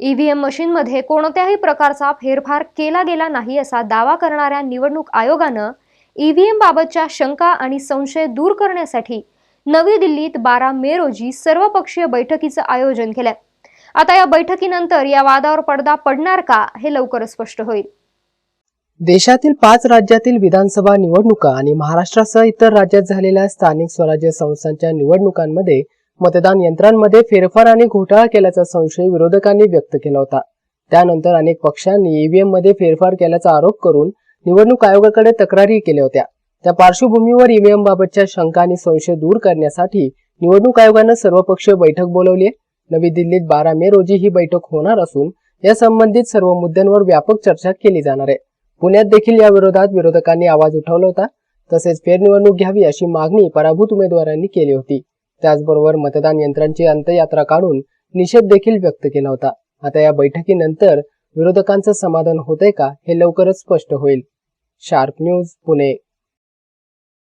EVM मशीनमध्ये कोणत्याही प्रकारचा फेरफार केला गेला नाही असा दावा करणाऱ्या निवडणूक आयोगानं ईव्हीएम बाबतच्या शंका आणि संशय दूर करण्यासाठी नवी दिल्लीत बारा मे रोजी सर्वपक्षीय बैठकीचं आयोजन केलंय. आता या बैठकीनंतर या वादावर पडदा पडणार का हे लवकरच स्पष्ट होईल. देशातील पाच राज्यातील विधानसभा निवडणुका आणि महाराष्ट्रासह इतर राज्यात झालेल्या स्थानिक स्वराज्य संस्थांच्या निवडणुकांमध्ये मतदान यंत्रांमध्ये फेरफार आणि घोटाळा केल्याचा संशय विरोधकांनी व्यक्त केला होता. त्यानंतर अनेक पक्षांनी ईव्हीएममध्ये फेरफार केल्याचा आरोप करून निवडणूक आयोगाकडे तक्रारी केल्या होत्या. त्या पार्श्वभूमीवर ईव्हीएम बाबतच्या शंका आणि संशय दूर करण्यासाठी निवडणूक आयोगानं सर्वपक्षीय बैठक बोलवली आहे नवी दिल्लीत बारा मे रोजी ही बैठक होणार असून या संबंधित सर्व मुद्द्यांवर व्यापक चर्चा केली जाणार आहे. पुण्यात देखील या विरोधात विरोधकांनी आवाज उठवला होता. तसेच फेरनिवडणूक घ्यावी अशी मागणी पराभूत उमेदवारांनी केली होती. त्याचबरोबर मतदान यंत्रांची अंतयात्रा काढून निषेध देखील व्यक्त केला होता. आता या बैठकीनंतर विरोधकांचं समाधान होतंय का हे लवकरच स्पष्ट होईल. Sharp news Pune.